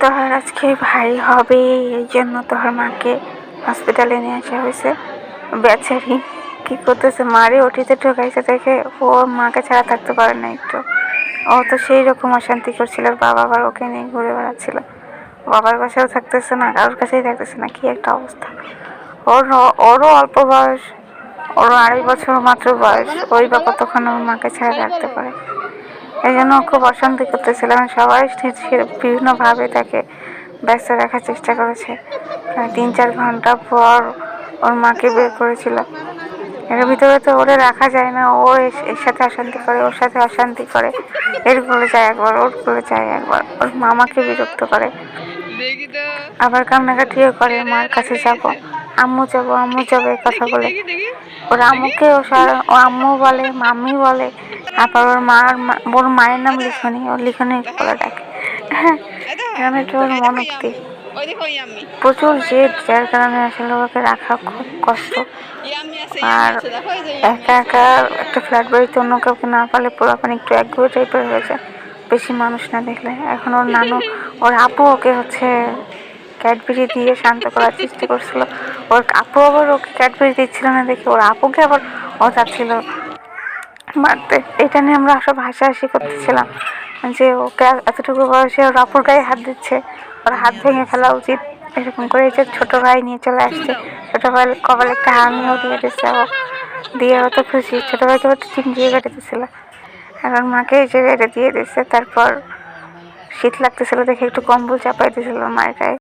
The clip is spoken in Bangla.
তোহার আজকে ভাই হবে এই জন্য তোহার মাকে হসপিটালে নিয়ে আসা হয়েছে। বেচারি কি করতেছে? মারে ওটিতে ঢোকাইছে, দেখে ও ওর মাকে ছাড়া থাকতে পারে না একটু। ও তো সেই রকম অশান্তি করছিল বাবা আবার ওকে নিয়ে ঘুরে বেড়াচ্ছিল। বাবার কাছেও থাকতেছে না, কারোর কাছেই থাকতেছে না, কি একটা অবস্থা। ওর ওরও অল্প বয়স, ওরও আড়াই বছর মাত্র বয়স, ওই বা কতক্ষণ ওর মাকে ছাড়া রাখতে পারে। এই জন্য খুব অশান্তি করতেছিল এবং সবাই বিভিন্নভাবে তাকে ব্যস্ত রাখার চেষ্টা করেছে। তিন চার ঘণ্টা পর ওর মাকে বের করেছিল। এর ভিতরে তো ওরে রাখা যায় না, ও এর- সাথে অশান্তি করে, ওর সাথে অশান্তি করে, এর করে যায় একবার, ওর করে যায় একবার, ওর মামাকে বিরক্ত করে। আবার কান্নাকাটিও করে, মার কাছে যাব। আম্মু যাব আম্মু যাবে এই কথা বলে। ওর আম্মুকে ও ও আম্মু বলে মাম্মি বলে। আবার ওর মার মা- ওর মায়ের নাম লিখনি ওর লিখনি বলে ডাকে হ্যাঁ আমি একটু ওর মনোক্তি প্রচুর জেদ যার কারণে আসলে ওকে রাখা খুব কষ্ট। আর একা একা একটা ফ্ল্যাট বাড়িতে অন্য কাউকে না পারলে পোলাপানি একটু একগুয়ে টাইপের হয়ে যায়। বেশি মানুষ না দেখলে। এখন ওর নানু ওর আপু ওকে হচ্ছে ক্যাডবেরি দিয়ে শান্ত করার চেষ্টা করছিল। ওর আপু আবার ওকে ক্যাডবেরি দিচ্ছিল না দেখে ওর আপুকে আবার ও যাচ্ছিল মারতে। এটা নিয়ে আমরা সব হাসাহাসি করতেছিলাম যে ওকে এতটুকু বয়সে ওর আপুর গায়ে হাত দিচ্ছে। ওর হাত ভেঙে ফেলা উচিত। এরকম করে যে ছোটো ভাই নিয়ে চলে আসছে। ছোটো ভাই কপালে একটা হামিও দিয়ে দিচ্ছে ও। দিয়ে ও তো খুশি। ছোটো ভাইকে একটু চিমচিয়ে কেটে দিচ্ছিল এখন মাকে যে এটা দিয়ে দিচ্ছে তারপর শীত লাগতেছিল দেখে একটু কম্বল চাপাই দিয়েছিল মায়ের গায়ে।